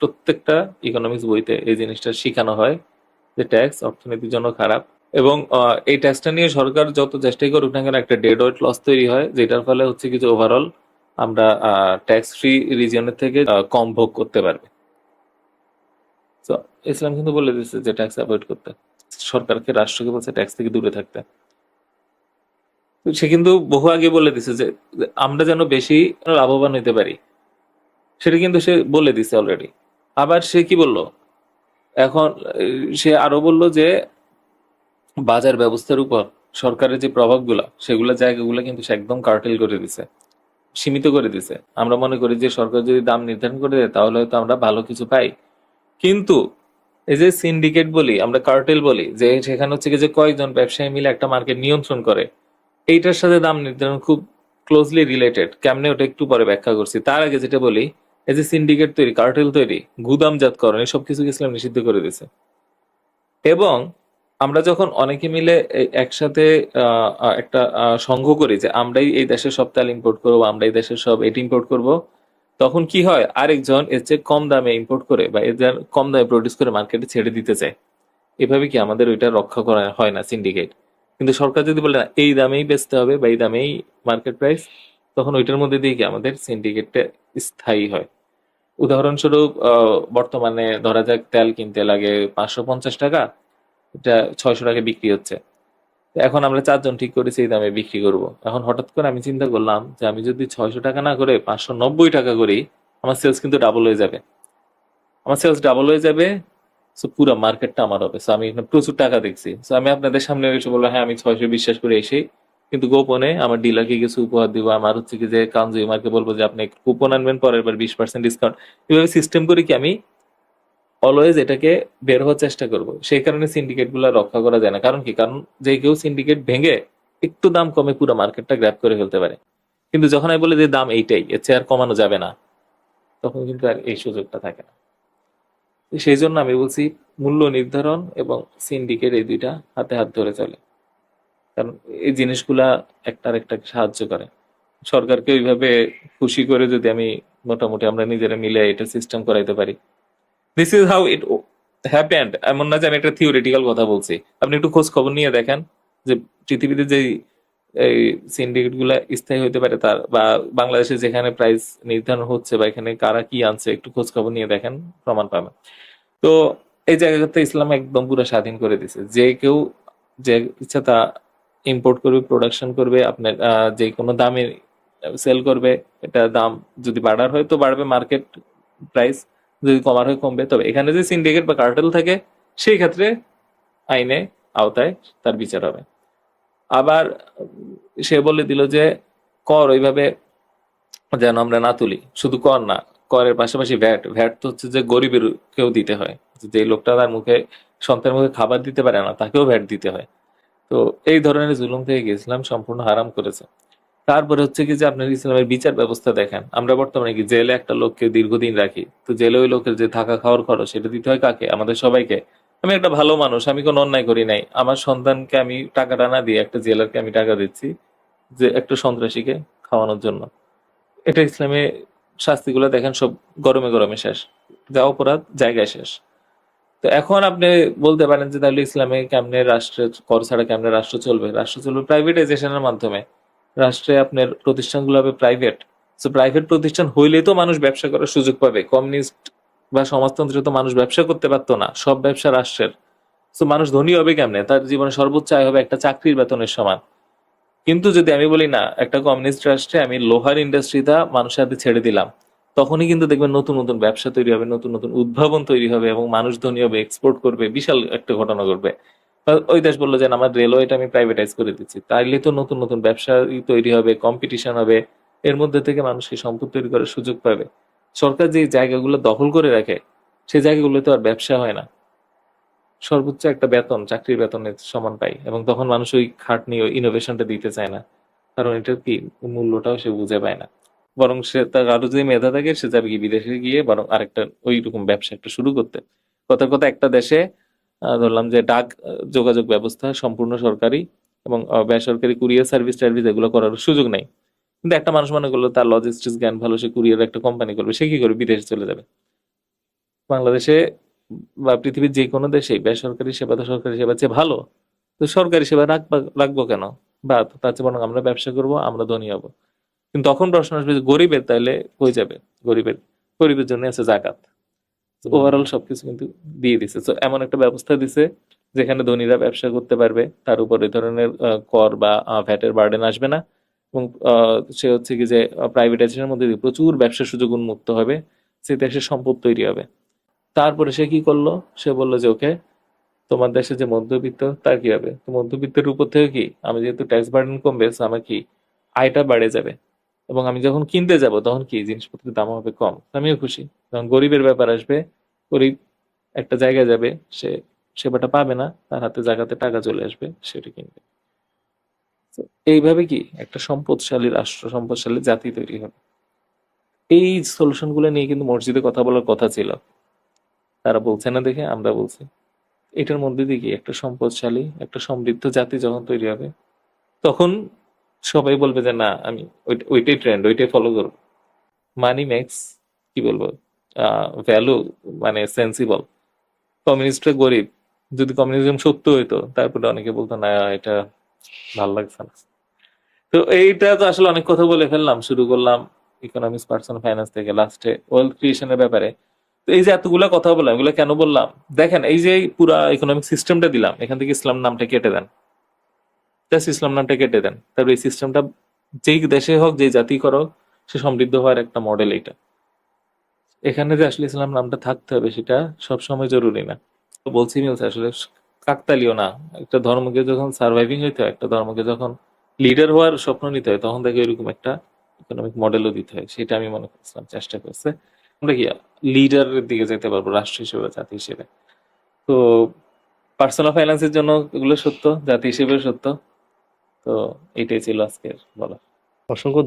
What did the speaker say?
প্রত্যেকটা ইকোনমিক্স বইতে এই জিনিসটা শেখানো হয় যে ট্যাক্স অর্থনীতির জন্য খারাপ এবং এই ট্যাক্সটা নিয়ে সরকার যত চেষ্টাই করুক না কেন একটা ডেড ওয়েট লস তৈরি হয়, যেটার ফলে হচ্ছে কিছু ওভারঅল আমরা ট্যাক্স ফ্রি রিজিয়নের থেকে কম ভোগ করতে পারবে। তো ইসলাম কিন্তু বলে দিচ্ছে যে ট্যাক্স অ্যাভয়েড করতে। সরকারকে, রাষ্ট্রকে বলছে ট্যাক্স থেকে দূরে থাকতে। সে কিন্তু বহু আগে বলে দিছে যে, আমরা যেন বেশি লাভবান হইতে পারি। সেটা কিন্তু সে বলে দিছে অলরেডি আবার সে কি বলল? এখন, সে আরও বলল যে, বাজার ব্যবস্থার উপর সরকারের যে প্রভাবগুলা, সেগুলো জায়গাগুলো কিন্তু সে একদম কার্টেল করে দিছে, সীমিত করে দিছে। আমরা মনে করি যে, সরকার যদি দাম নির্ধারণ করে দেয়, তাহলে হয়তো আমরা ভালো কিছু পাই। কিন্তু, এই যে সিন্ডিকেট বলি, আমরা কার্টেল বলি, যে সেখানে হচ্ছে যে কয়েকজন ব্যবসায়ী মিলে একটা মার্কেট নিয়ন্ত্রণ করে, এইটার সাথে দাম নির্ধারণ খুব ক্লোজলি রিলেটেড কেমনে ওটা একটু পরে ব্যাখ্যা করছি। তার আগে যেটা বলি এই যে সিন্ডিকেট তৈরি কার্টেল তৈরি গুদামজাতকরণ এসব কিছু ইসলাম নিষিদ্ধ করে দিছে এবং আমরা যখন অনেকে মিলে একসাথে একটা সংঘ করি যে আমরাই এই দেশের সব তেল ইম্পোর্ট করব আমরা এই দেশের সব এটি ইম্পোর্ট করব, তখন কি হয়? আরেকজন এর চেয়ে কম দামে ইম্পোর্ট করে বা এদের কম দামে প্রডিউস করে মার্কেটে ছেড়ে দিতে চায়। এভাবে কি আমাদের ওইটা রক্ষা করা হয় না সিন্ডিকেট কিন্তু সরকার যদি বলে না, এই দামেই বেচতে হবে বা এই দামেই মার্কেট প্রাইস তখন ওইটার মধ্যে দিয়ে কি আমাদের সিন্ডিকেটটা স্থায়ী হয়? উদাহরণস্বরূপ বর্তমানে ধরা যাক তেল কিনতে লাগে পাঁচশো পঞ্চাশ টাকা, এটা ছয়শো টাকা বিক্রি হচ্ছে। এখন আমরা চারজন ঠিক করেছি এই দামে বিক্রি করব। এখন হঠাৎ করে আমি চিন্তা করলাম যে আমি যদি ছয়শো টাকা না করে পাঁচশো নব্বই টাকা করি, আমার সেলস কিন্তু ডাবল হয়ে যাবে। আমার সেলস ডাবল হয়ে যাবে সো পুরো মার্কেটটা আমার হবে। সো আমি প্রচুর টাকা দেখছি। সো আমি আপনাদের সামনে এসে বলব হ্যাঁ আমি ছয়শো বিশ্বাস করে এসেই কিন্তু গোপনে আমার ডিলারকে কিছু উপহার দিব, আমার হচ্ছে কি যে কনজিউমারকে বলব যে আপনি কুপন আনবেন, পরের বার বিশ পার্সেন্ট ডিসকাউন্ট এভাবে সিস্টেম করে কি আমি অলওয়েজ এটাকে বের হওয়ার চেষ্টা করব। সেই কারণে সিন্ডিকেটগুলা রক্ষা করা যায় না। কারণ কি? কারণ যে কেউ সিন্ডিকেট ভেঙে একটু দাম কমে পুরো মার্কেটটা গ্র্যাপ করে ফেলতে পারে। কিন্তু যখন আমি বলি যে দাম এইটাই, এর চেয়ে আর কমানো যাবে না, তখন কিন্তু আর এই সুযোগটা থাকে না। সেই জন্য আমি বলছি মূল্য নির্ধারণ এবং সিন্ডিকেট এই দুইটা হাতে হাত ধরে চলে। কারণ এই জিনিসগুলা একটার একটাকে সাহায্য করে। সরকারকে ওইভাবে খুশি করে যদি আমি মোটামুটি আমরা নিজেরা মিলে এটা সিস্টেম করাইতে পারি। This is how it happened এমন না যে আমি একটা থিওরিটিক্যাল কথা বলছি। আপনি একটু খোঁজ খবর নিয়ে দেখেন যে পৃথিবীতে যে এই সিন্ডিকেটগুলা স্থায়ী হতে পারে তার, বা বাংলাদেশে যেখানে প্রাইস নির্ধারণ হচ্ছে বা এখানে কারা কি আনছে, একটু খোঁজ খবর নিয়ে দেখেন, প্রমাণ পাবেন। তো এই জায়গাতে ইসলাম একদম পুরো স্বাধীন করে দিছে। যে কেউ যে ইচ্ছা তা ইম্পোর্ট করবে প্রোডাকশন করবে, আপনার যে কোনো দামে সেল করবে, এটা দাম যদি বাড়ার হয় তো বাড়বে মার্কেট প্রাইস যদি কমার হয় কমবে। তবে এখানে যে সিন্ডিকেট বা কার্টেল থাকে, সেই ক্ষেত্রে আইনে আওতায় তার বিচার হবে। আবার সে বলে দিল যে, কর ওইভাবে যেন আমরা না তুলি। শুধু কর না, করের পাশাপাশি ভ্যাট ভ্যাট তো হচ্ছে যে গরিবের কেউ দিতে হয়। যে লোকটা তার মুখে, সন্তানের মুখে খাবার দিতে পারে না, তাকেও ভ্যাট দিতে হয়। তো এই ধরনের জুলুম থেকে ইসলাম সম্পূর্ণ হারাম করেছে। তারপরে হচ্ছে কি যে আপনার ইসলামের বিচার ব্যবস্থা দেখেন? আমরা বর্তমানে কি জেলে একটা লোককে দীর্ঘদিন রাখি, তো জেলে ওই লোকের যে থাকা খাওয়ার খরচ সেটা দিতে হয় কাকে? আমাদের সবাইকে। আমি একটা ভালো মানুষ, আমি কোনো অন্যায় করি নাই। আমার সন্তানকে আমি টাকাটা না দিয়ে একটা জেলারকে আমি টাকা দিচ্ছি যে একটা সন্ত্রাসীকে খাওয়ানোর জন্য। এটা ইসলামে শাস্তিগুলো দেখেন সব গরমে গরমে শেষ। যা অপরাধ, জায়গায় শেষ। তো এখন আপনি বলতে পারেন যে তাহলে ইসলামে কেমনে রাষ্ট্রের, কর ছাড়া কেমনে রাষ্ট্র চলবে? রাষ্ট্র চলবে প্রাইভেটাইজেশনের মাধ্যমে। রাষ্ট্রে আপনার প্রতিষ্ঠানগুলো হবে প্রাইভেট তো প্রাইভেট প্রতিষ্ঠান হইলেই তো মানুষ ব্যবসা করার সুযোগ পাবে। কমিউনিস্ট বা সমাজতন্ত্রে তো মানুষ ব্যবসা করতে পারতো না, সব ব্যবসা রাষ্ট্রের। তো মানুষ ধনী হবে কেমনে? তার জীবনে সর্বোচ্চ আয় হবে একটা চাকরির বেতনের সমান। কিন্তু যদি আমি বলি না, একটা কমিউনিস্ট রাষ্ট্রে আমি লোহার ইন্ডাস্ট্রিটা মানুষের হাতে ছেড়ে দিলাম। তখনই কিন্তু দেখবেন নতুন নতুন ব্যবসা তৈরি হবে, নতুন নতুন উদ্ভাবন তৈরি হবে এবং মানুষ ধনী হবে এক্সপোর্ট করবে, বিশাল একটা ঘটনা ঘটবে। ওই দেশ বলল যে আমার রেলওয়েটা আমি প্রাইভেটাইজ করে দিচ্ছি। তাইলে তো নতুন নতুন ব্যবসা তৈরি হবে কম্পিটিশন হবে, এর মধ্যে থেকে মানুষ সেই সম্পদ তৈরি করার সুযোগ পাবে। সরকার যে জায়গাগুলো দখল করে রাখে, সেই জায়গাগুলো তো আর ব্যবসা হয় না। সর্বোচ্চ একটা বেতন, চাকরির বেতনের সমান পাই এবং তখন মানুষ ওই খাটনি, ওই ইনোভেশনটা দিতে চায় না। কারণ এটার কি মূল্যটাও সে বুঝে পায় না। বরং সে তার আরও যদি মেধা থাকে, সে যাবে কি বিদেশে গিয়ে বরং আরেকটা ওই রকম ব্যবসা একটা শুরু করতে। কথা কথা একটা দেশে ধরলাম যে ডাক যোগাযোগ ব্যবস্থা সম্পূর্ণ সরকারি এবং বেসরকারি কুরিয়ার সার্ভিস টার্ভিস এগুলো করার সুযোগ নাই। কিন্তু একটা মানুষ মনে করল তার লজিস্টিক্স জ্ঞান ভালো, সে কুরিয়ার একটা কোম্পানি করবে, সে কি করবে? বিদেশে চলে যাবে। বাংলাদেশে বা পৃথিবীর যে কোনো দেশেই বেসরকারি সেবা তো সরকারি সেবা চেয়ে ভালো। তো সরকারি সেবা রাখবা, রাখব কেন? বা তার চেয়ে বরং আমরা ব্যবসা করব, আমরা ধনী হব। কিন্তু তখন প্রশ্ন আসবে যে গরিবের তাইলে হয়ে যাবে। গরিবের গরিবের জন্য আছে জাকাত ওভারঅল সবকিছু কিন্তু দিয়ে দিছে। তো এমন একটা ব্যবস্থা দিছে যেখানে ধনীরা ব্যবসা করতে পারবে তার উপর এই ধরনের কর বা ভ্যাটের বার্ডেন আসবে না। এবং সে হচ্ছে কি যে প্রাইভেটাইজেশনের মধ্যে দিয়ে প্রচুর ব্যবসা সুযোগ উন্মুক্ত হবে সে দেশে সম্পদ তৈরি হবে। তারপরে সে কি করল? সে বলল যে ওকে তোমার দেশে যে মধ্যবিত্ত তার কি হবে? তো মধ্যবিত্তের উপর থেকে কি? আমি যেহেতু ট্যাক্স বার্ডেন কমবে আমার কি আয়টা বেড়ে যাবে? এবং আমি যখন কিনতে যাব, তখন কি জিনিসপত্রের দাম হবে কম? আমিও খুশি। যখন গরিবের ব্যাপার আসবে, গরিব একটা জায়গায় যাবে, সে সেবাটা পাবে না, তার হাতে জায়গাতে টাকা চলে আসবে, সেটা কিনবে। এইভাবে কি একটা সম্পদশালী রাষ্ট্র, সম্পদশালী জাতি তৈরি হবে? এই সলিউশনগুলো নিয়ে কিন্তু মসজিদে কথা বলার কথা ছিল। তারা বলছে না দেখে, আমরা বলছি। এটার মধ্যে দিয়ে কি একটা সম্পদশালী, একটা সমৃদ্ধ জাতি যখন তৈরি হবে, তখন সবাই বলবে যে, না, আমি ওইটাই ট্রেন্ড ওইটাই ফলো করব। মানি মেক্স কি বলব ভ্যালু মানে সেন্সিবল কমিউনিস্টরা গরিব। যদি কমিউনিজম সত্য হইতো, তারপরে অনেকে বলতো, না, এটা ভালো লাগছে না। তো এইটা তো আসলে অনেক কথা বলে ফেললাম। শুরু করলাম ইকোনমিক্স পার্সোনাল ফাইন্যান্স থেকে লাস্টে ওয়েলথ ক্রিয়েশনের ব্যাপারে। তো এই যে এতগুলা কথা বললাম, এগুলো কেন বললাম? দেখেন, এই যে পুরা ইকোনমিক সিস্টেমটা দিলাম, এখান থেকে ইসলাম নামটা কেটে দেন। জাস্ট ইসলাম নামটা কেটে দেন। তারপরে এই সিস্টেমটা যেই দেশে হোক, যেই জাতি করো সে সমৃদ্ধ হওয়ার একটা মডেল এটা এখানে যে আসলে ইসলাম নামটা থাকতে হবে, সেটা সবসময় জরুরি না। তো বলছি মিলছে, আসলে কাকতালীয় না। একটা ধর্মকে যখন সার্ভাইভিং হইতে হয়, একটা ধর্মকে যখন লিডার হওয়ার স্বপ্ন নিতে হয়, তখন তাকে এরকম একটা ইকোনমিক মডেলও দিতে হয়। সেটা আমি মনে করছিলাম চেষ্টা করছে। আমরা কি লিডারের দিকে যেতে পারব, রাষ্ট্র হিসেবে জাতি হিসেবে? তো পার্সোনাল ফাইন্যান্সের জন্য এগুলো সত্য, জাতি হিসেবে সত্য। তো এটাই ছিল আজকের বলা অসংখ্য